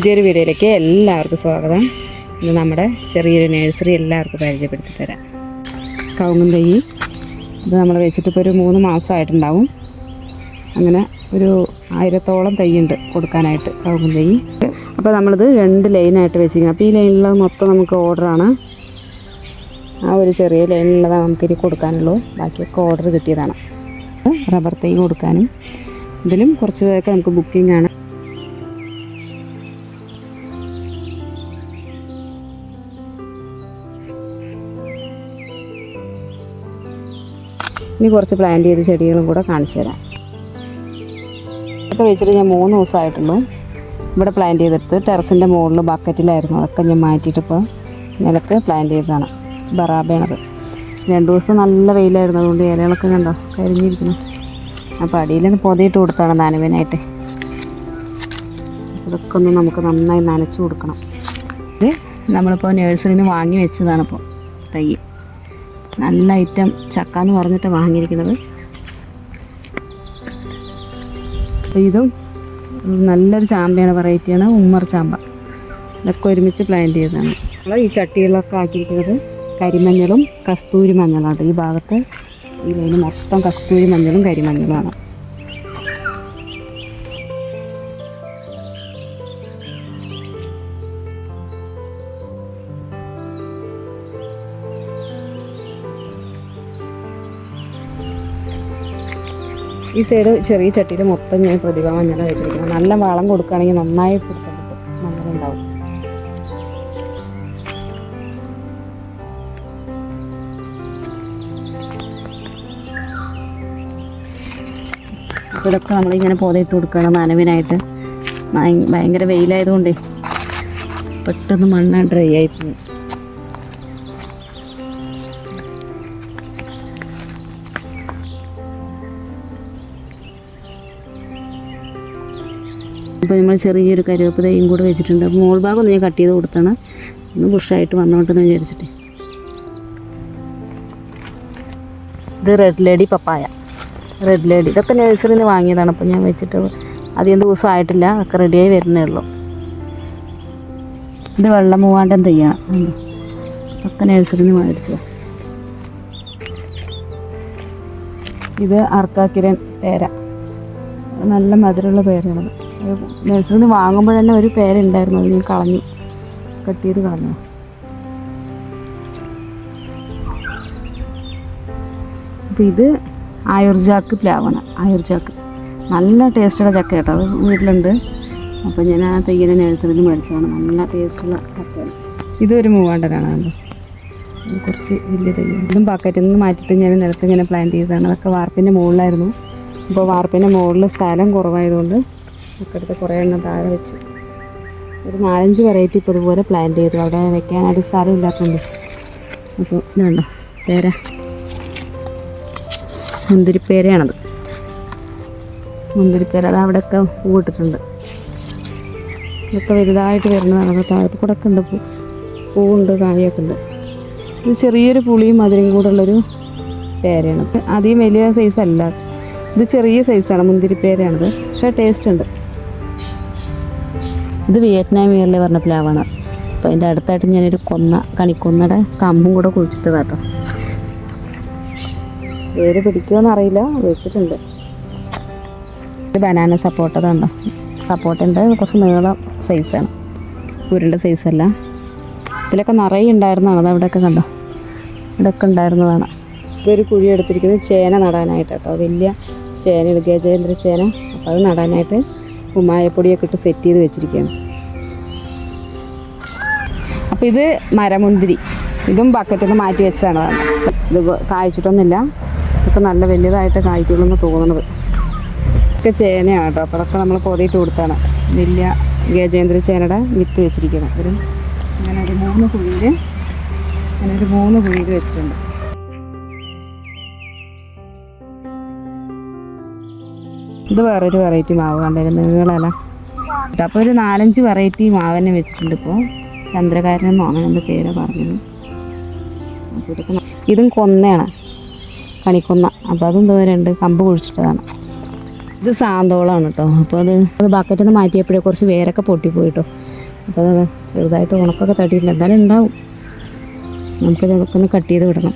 പുതിയൊരു വീഡിയോയിലേക്ക് എല്ലാവർക്കും സ്വാഗതം. ഇന്ന് നമ്മുടെ ചെറിയൊരു നഴ്സറി എല്ലാവർക്കും പരിചയപ്പെടുത്തി തരാം. കവുങ്ങും തൈ ഇത് നമ്മൾ വെച്ചിട്ട് ഇപ്പോൾ ഒരു മൂന്ന് മാസമായിട്ടുണ്ടാവും. അങ്ങനെ ഒരു ആയിരത്തോളം തൈയുണ്ട് കൊടുക്കാനായിട്ട് കവുങ്ങും തൈ അപ്പോൾ നമ്മളിത് രണ്ട് ലൈനായിട്ട് വെച്ചിരിക്കുന്നത് അപ്പോൾ ഈ ലൈനിലുള്ള മൊത്തം നമുക്ക് ഓർഡറാണ് ആ ഒരു ചെറിയ ലൈനിലുള്ളതാണ് നമുക്കിനി കൊടുക്കാനുള്ളൂ. ബാക്കിയൊക്കെ ഓർഡർ കിട്ടിയതാണ്. റബ്ബർ തൈ കൊടുക്കാനും. ഇതിലും കുറച്ച് പേരൊക്കെ നമുക്ക് ബുക്കിംഗ് ആണ്. ഇനി കുറച്ച് പ്ലാന്റ് ചെയ്ത ചെടികളും കൂടെ കാണിച്ചു തരാം. ഇതൊക്കെ വെച്ചിട്ട് ഞാൻ മൂന്ന് ദിവസമായിട്ടുള്ളൂ. ഇവിടെ പ്ലാന്റ് ചെയ്തെടുത്ത് ടെറസിന്റെ മുകളിൽ ബക്കറ്റിലായിരുന്നു. അതൊക്കെ ഞാൻ മാറ്റിയിട്ട് ഇപ്പോൾ നിലത്ത് പ്ലാന്റ് ചെയ്തതാണ്. ബറാബയാണത് രണ്ട് ദിവസം നല്ല വെയിലായിരുന്നു. അതുകൊണ്ട് ഇലകളൊക്കെ കണ്ടോ? കരിഞ്ഞിരിക്കുന്നു. അപ്പോൾ അടിയിൽ പൊതിയിട്ട് കൊടുത്താണ് നനവിനായിട്ട്. ഇതൊക്കെ ഒന്ന് നമുക്ക് നന്നായി നനച്ച് കൊടുക്കണം. ഇത് നമ്മളിപ്പോൾ നേഴ്സറിയിൽ നിന്ന് വാങ്ങി വെച്ചതാണ് ഇപ്പോൾ തൈ. നല്ല ഐറ്റം ചക്ക എന്ന് പറഞ്ഞിട്ട് വാങ്ങിയിരിക്കുന്നത്. ഇതും നല്ലൊരു ചാമ്പയാണ് വെറൈറ്റിയാണ് ഉമ്മർ ചാമ്പ. ഇതൊക്കെ ഒരുമിച്ച് പ്ലാന്റ് ചെയ്തതാണ്. നമ്മൾ ഈ ചട്ടികളൊക്കെ ആക്കിയിരിക്കുന്നത് കരിമഞ്ഞളും കസ്തൂരി മഞ്ഞളാണ്. ഈ ഭാഗത്ത് ഈ മൊത്തം കസ്തൂരി മഞ്ഞളും കരിമഞ്ഞളുമാണ്. ഈ സൈഡ് ചെറിയ ചട്ടിയിൽ മൊത്തം ഞാൻ പ്രതിഭ മഞ്ഞൾ വെച്ചിരിക്കുന്നത്. നല്ല വളം കൊടുക്കുകയാണെങ്കിൽ നന്നായി കൊടുക്കാൻ പറ്റും. മഞ്ഞളുണ്ടാവും ഇതൊക്കെ നമ്മളിങ്ങനെ പോതയിട്ട് കൊടുക്കണം നനവിനായിട്ട്. ഭയ- ഭയങ്കര വെയിലായതുകൊണ്ടേ പെട്ടെന്ന് മണ്ണ് ഡ്രൈ ആയി പോകും ഇപ്പോൾ നമ്മൾ ചെറിയൊരു കരുവേപ്പ് തൈയും കൂടെ വെച്ചിട്ടുണ്ട്. അപ്പോൾ മോൾ ഭാഗം ഒന്ന് ഞാൻ കട്ട് ചെയ്ത് കൊടുത്താണ്. ഒന്ന് ബുഷായിട്ട് വന്നോട്ടെന്ന് വിചാരിച്ചിട്ട്. ഇത് red lady papaya. Red lady ഇതൊക്കെ നഴ്സറിയിൽ നിന്ന് വാങ്ങിയതാണ്. അപ്പോൾ ഞാൻ വെച്ചിട്ട് അധികം ദിവസം ആയിട്ടില്ല. ഒക്കെ റെഡിയായി വരുന്നേ ഉള്ളൂ. ഇത് വെള്ളം മൂവാണ്ട് ഉം. ഇതൊക്കെ നഴ്സറിയിൽ നിന്ന് മേടിച്ചത്. ഇത് അർക്കാക്കിരൻ പേര. നല്ല മധുരമുള്ള പേരാണത് നഴ്സറിയിൽ നിന്ന് വാങ്ങുമ്പോൾ തന്നെ ഒരു പേരുണ്ടായിരുന്നു. അത് കളഞ്ഞു. കട്ട് ചെയ്ത് കളഞ്ഞു. അപ്പോൾ ഇത് ആയുർജാക്ക് പ്ലാവാണ്. ആയുർജാക്ക്. നല്ല ടേസ്റ്റുള്ള ചക്ക കേട്ടോ. അത് വീട്ടിലുണ്ട്. അപ്പോൾ ഞാൻ ആ തെയ്യനെ നഴ്സറിയിൽ മേടിച്ചതാണ്. നല്ല ടേസ്റ്റുള്ള ചക്കയാണ്. ഇതൊരു മൂവാണ്ടനാണ് കണ്ടോ കുറച്ച് വലിയ തയ്യാണ് ഇതും ബക്കറ്റിൽ നിന്ന് മാറ്റിയിട്ട് ഞാൻ നിലത്ത് ഇങ്ങനെ പ്ലാന്റ് ചെയ്തതാണ്. അതൊക്കെ വാർപ്പിന്റെ മുകളിലായിരുന്നു. അപ്പോൾ വാർപ്പിന്റെ മുകളിൽ സ്ഥലം കുറവായതുകൊണ്ട് ഒക്കെ കുറേ എണ്ണം താഴെ വെച്ചു. ഒരു നാലഞ്ച് വെറൈറ്റി ഇപ്പോൾ ഇതുപോലെ പ്ലാന്റ് ചെയ്തു. അവിടെ വെക്കാനായിട്ട് സ്ഥലം ഇല്ലാത്തതുകൊണ്ട് അപ്പോൾ ഇതുണ്ടോ പേര. മുന്തിരിപ്പേരയാണത്. മുന്തിരിപ്പേര അത് അവിടെയൊക്കെ പൂവിട്ടിട്ടുണ്ട് ഇതൊക്കെ വലുതായിട്ട് വരുന്നതാണ്. താഴത്ത് കൂടെ ഒക്കെ ഉണ്ട് പൂ. പൂവുണ്ട് കായൊക്കെ ഉണ്ട്. ഇത് ചെറിയൊരു പുളിയും മധുരം കൂടെ ഉള്ളൊരു പേരയാണ്. അധികം വലിയ സൈസ് അല്ല. ഇത് ചെറിയ സൈസാണ് മുന്തിരിപ്പേരയാണത്. പക്ഷേ ടേസ്റ്റ് ഉണ്ട്. ഇത് വിയറ്റ്നാം ഇയറിൽ പറഞ്ഞ പ്ലാവാണ്. അപ്പോൾ അതിന്റെ അടുത്തായിട്ട് ഞാനൊരു കൊന്ന കണിക്കൊന്നയുടെ കമ്പും കൂടെ കുഴിച്ചിട്ടതാട്ടോ വേര് പിടിക്കുമോ അറിയില്ല വെച്ചിട്ടുണ്ട്. ഒരു ബനാന സപ്പോട്ട അതുണ്ടോ സപ്പോർട്ടിന്റെ കുറച്ച് നീളം സൈസാണ് ഉരുണ്ട സൈസല്ല ഇതിലൊക്കെ നിറയെ ഉണ്ടായിരുന്നതാണ് അത് അവിടെയൊക്കെ കണ്ടോ? ഇവിടെയൊക്കെ ഉണ്ടായിരുന്നതാണ്. ഇതൊരു കുഴി എടുത്തിരിക്കുന്നത് ചേന നടാനായിട്ട് കേട്ടോ വലിയ ചേന ഗജേന്ദ്ര ചേന. അപ്പോൾ അത് നടാനായിട്ട് കുമ്മായപ്പൊടിയൊക്കെ ഇട്ട് സെറ്റ് ചെയ്ത് വെച്ചിരിക്കുകയാണ്. അപ്പോൾ ഇത് മരമുന്തിരി. ഇതും ബക്കറ്റിൽ നിന്ന് മാറ്റി വെച്ചതാണ്. ഇത് കായ്ച്ചിട്ടൊന്നുമില്ല. ഇതൊക്കെ നല്ല വലിയതായിട്ട് കായ്ക്കുള്ളൂ എന്ന് തോന്നുന്നത്. ഇതൊക്കെ ചേനയാണ് കേട്ടോ. അപ്പോൾ അതൊക്കെ നമ്മൾ പൊതിയിട്ട് കൊടുത്താണ്. വലിയ ഗജേന്ദ്ര ചേനയുടെ വിത്ത് വെച്ചിരിക്കുന്നത്. ഒരു അങ്ങനെ ഒരു മൂന്ന് കുഴിയിൽ അങ്ങനെ ഒരു മൂന്ന് കുഴിയിൽ വെച്ചിട്ടുണ്ട്. ഇത് വേറൊരു വെറൈറ്റി മാവ് കണ്ടിരുന്നു നീളല അപ്പോൾ ഒരു നാലഞ്ച് വെറൈറ്റി മാവന്നെ വെച്ചിട്ടുണ്ട് ഇപ്പോൾ ചന്ദ്രകാരൻ അങ്ങനെ എന്ത് പേരാ പറഞ്ഞത്. അപ്പോൾ ഇതൊക്കെ ഇതും കൊന്നയാണ്. കണിക്കൊന്ന. അപ്പോൾ അതും ദൂരമുണ്ട് കമ്പ് കുഴിച്ചിട്ടതാണ്. ഇത് സാന്തോളാണ് കേട്ടോ. അപ്പോൾ അത് അത് ബക്കറ്റിൽ നിന്ന് മാറ്റിയപ്പോഴേ കുറച്ച് വേരൊക്കെ പൊട്ടിപ്പോയിട്ടോ. അപ്പോൾ അത് ചെറുതായിട്ട് ഉണക്കൊക്കെ തട്ടിയിട്ടുണ്ട്. എന്തായാലും ഉണ്ടാവും. നമുക്കിത് അതൊക്കെ ഒന്ന് കട്ട് ചെയ്ത് വിടണം.